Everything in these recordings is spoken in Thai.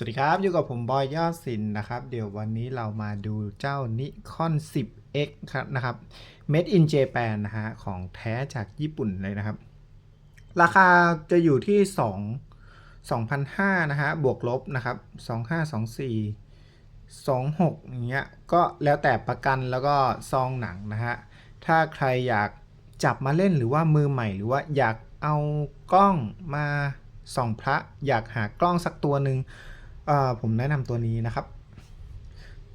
สวัสดีครับ อยู่กับผมบอยยอดสินนะครับ เดี๋ยววันนี้เรามาดูเจ้านิคอน 10x ครับนะครับ Made in Japan นะฮะ ของแท้จากญี่ปุ่นเลยนะครับ ราคาจะอยู่ที่ 2 2,500นะฮะ บวกลบนะครับ 2524 26อย่างเงี้ย ก็แล้วแต่ประกันแล้วก็ซองหนังนะฮะ ถ้าใครอยากจับมาเล่นหรือว่ามือใหม่ หรือว่าอยากเอากล้องมาส่องพระอยากหากล้องสักตัวหนึ่ง ผมแนะนำตัวนี้นะครับ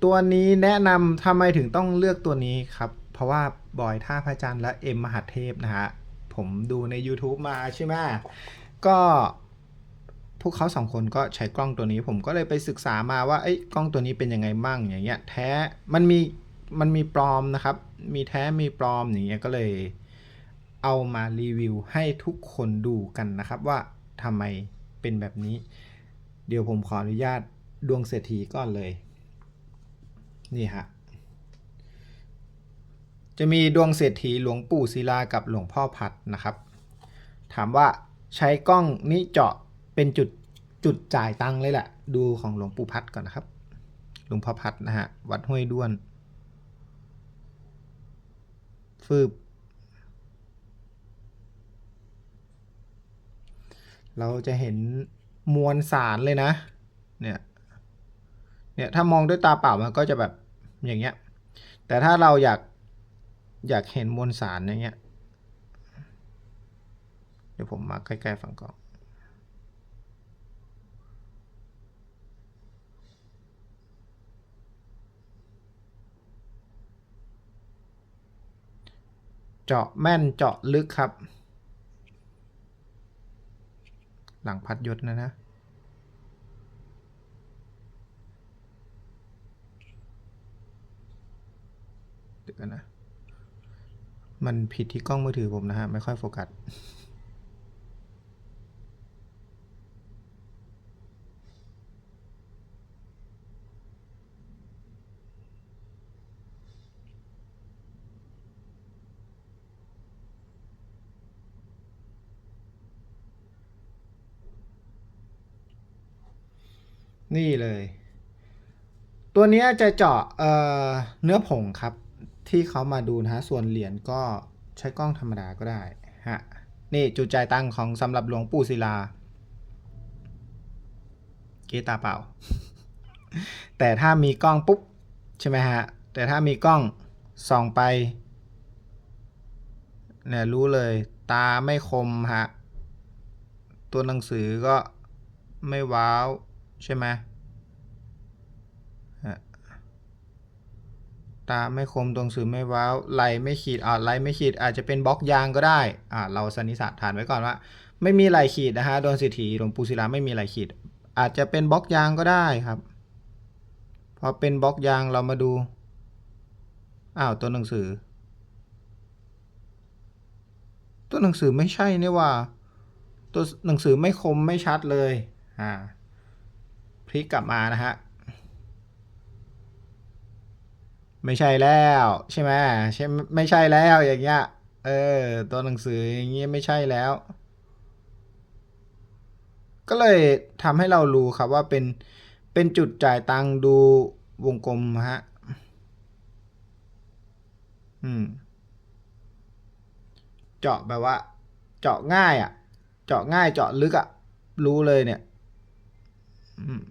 ตัวนี้แนะนำทำไมถึงต้องเลือกตัวนี้ครับ เพราะว่าบอยท่าพระจันทร์และเอ็มมหาเทพนะฮะผมดูใน YouTube มาใช่ไหมก็พวกเขาสองคนก็ใช้กล้องตัวนี้ ผมก็เลยไปศึกษามาว่าไอ้กล้องตัวนี้เป็นยังไงมั่งอย่างเงี้ย แท้มันมีมันมีปลอมนะครับ มีแท้มีปลอมอย่างเงี้ยก็เลยเอามารีวิวให้ทุกคนดูกันนะครับว่าทำไมเป็นแบบนี้ เดี๋ยวผมขออนุญาตดวงเศรษฐีก่อนเลย นี่ฮะ จะมีดวงเศรษฐีหลวงปู่ศิลากับหลวงพ่อพัดนะครับ ถามว่าใช้กล้องนี้เจาะเป็นจุดจุดจ่ายตังค์เลยแหละ ดูของหลวงปู่พัดก่อนนะครับ หลวงพ่อพัดนะฮะ วัดห้วยด้วน ฟืบ เราจะเห็น มวลสารเลยนะ เนี่ย เนี่ยถ้ามองด้วยตาเปล่ามันก็จะแบบอย่างเงี้ย แต่ถ้าเราอยากอยากเห็นมวลสารอย่างเงี้ย เดี๋ยวผมมาใกล้ๆฝั่งกล้องเจาะแม่นเจาะลึกครับ หลังพัดยศนะนะ เดี๋ยวนะ มันผิดที่กล้องมือถือผมนะฮะ ไม่ค่อยโฟกัส นี่เลย ตัวนี้จะเจาะเเนื้อผงครับ ที่เขามาดูนะฮะ ส่วนเหรียญก็ใช้กล้องธรรมดาก็ได้ฮะนี่จุดจ่ายตังของสำหรับหลวงปู่ศิลา เกตาเปล่า แต่ถ้ามีกล้องปุ๊บ ใช่ไหมฮะ แต่ถ้ามีกล้องส่องไปเนี่ยรู้เลยตาไม่คมฮะ ตัวหนังสือก็ไม่ว้าว ใช่ไหมตาไม่คมตัวหนังสือไม่ว้าวไหลไม่ขีดอ่าไหลไม่ขีดอาจจะเป็นบล็อกยางก็ได้อ่าเราสันนิษฐานไว้ก่อนว่า ไม่มีไหลขีดนะฮะโดวงสิทธิหลวงปู่ศิลาไม่มีไหลขีด อาจจะเป็นบล็อกยางก็ได้ครับพอเป็นบล็อกยางเรามาดูอ้าวตัวหนังสือ ตัวหนังสือไม่ใช่นี่ว่า ตัวหนังสือไม่คมไม่ชัดเลยอ่า ลิกกลับมานะฮะ ไม่ใช่แล้วใช่ไหมใช่ไม่ใช่แล้วอย่างเงี้ย เออ ตัวหนังสืออย่างเงี้ยไม่ใช่แล้ว ก็เลยทำให้เรารู้ครับว่าเป็น เป็นจุดจ่ายตังดูวงกลมฮะ อืม เจาะแบบว่า เจาะง่ายอะ่ะ เจาะง่ายเจาะลึกอะ่ะ รู้เลยเนี่ย อืม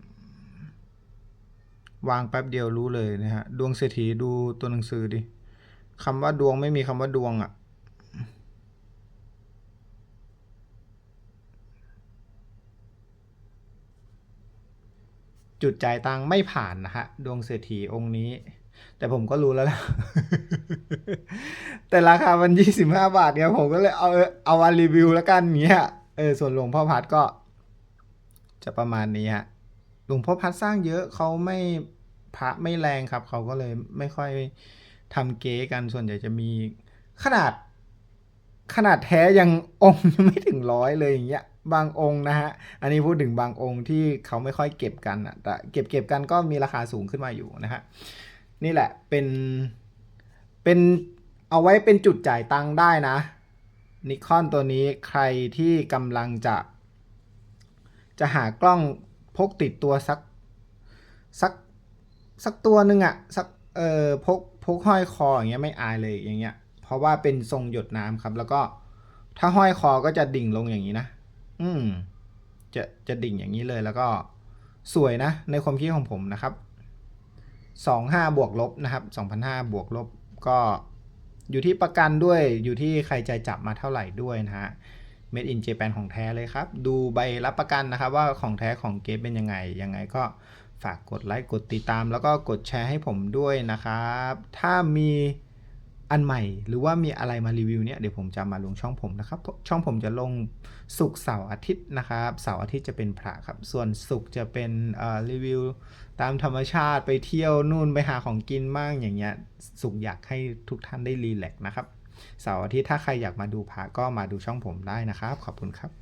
วางแป๊บเดียวรู้เลยนะฮะ ดวงเศรษฐีดูตัวหนังสือดิคำว่าดวงไม่มีคำว่าดวงอะ่ะ จุดจ่ายตังไม่ผ่านนะฮะ ดวงเศรษฐีองค์นี้ แต่ผมก็รู้แล้วละแต่ราคามันยี่สิบห้าบาทเนี่ยผมก็เลยเอาเอาวันรีวิวแล้วกันเงี้ยเออส่วนหลวงพ่อพัดก็จะประมาณนี้ฮะ ลวงพ่อพัดสร้างเยอะเขาไม่พระไม่แรงครับเขาก็เลยไม่ค่อยทำเก๊กันส่วนใหญ่จะมีขนาดขนาดแท้ยังองค์ยังไม่ถึงร้อยเลยอย่างเงี้ยบางองค์นะฮะ อันนี้พูดถึงบางองค์ที่เขาไม่ค่อยเก็บกันอะแต่เก็บเก็บกันก็มีราคาสูงขึ้นมาอยู่นะฮะนี่แหละเป็นเป็นเอาไว้เป็นจุดจ่ายตังค์ได้นะนิคอนตัวนี้ใครที่กำลังจะ จะหากล้อง พกติดตัวสักสักสักตัวหนึ่งอะสักเออพกพกห้อยคออย่างเงี้ยไม่อายเลยอย่างเงี้ย เพราะว่าเป็นทรงหยดน้ำครับ แล้วก็ถ้าห้อยคอก็จะดิ่งลงอย่างนี้นะอืมจะจะดิ่งอย่างนี้เลยแล้วก็สวยนะ ในความคิดของผมนะครับสองห้าบวกลบนะครับสองพันห้าบวกลบก็อยู่ที่ประกันด้วยอยู่ที่ใครจะจับมาเท่าไหร่ด้วยนะฮะ Made in Japan ของแท้เลยครับ ดูใบรับประกันนะครับว่าของแท้ของเกฟเป็นยังไง ยังไงก็ฝากกดไลค์กดติดตาม แล้วก็กดแชร์ให้ผมด้วยนะครับ ถ้ามีอันใหม่หรือว่ามีอะไรมารีวิวเนี่ยเดี๋ยวผมจะมาลงช่องผมนะครับ ช่องผมจะลงศุกเสาร์อาทิตย์นะครับเสาร์อาทิตย์จะเป็นพระครับ ส่วนศุกจะเป็นเอ่อรีวิว ตามธรรมชาติไปเที่ยวนู่นไปหาของกินมั่งอย่างเงี้ยสุกอยากให้ทุกท่านได้รีแลกซ์นะครับ เสาร์อาทิตย์ถ้าใครอยากมาดูพระก็มาดูช่องผมได้นะครับ ขอบคุณครับ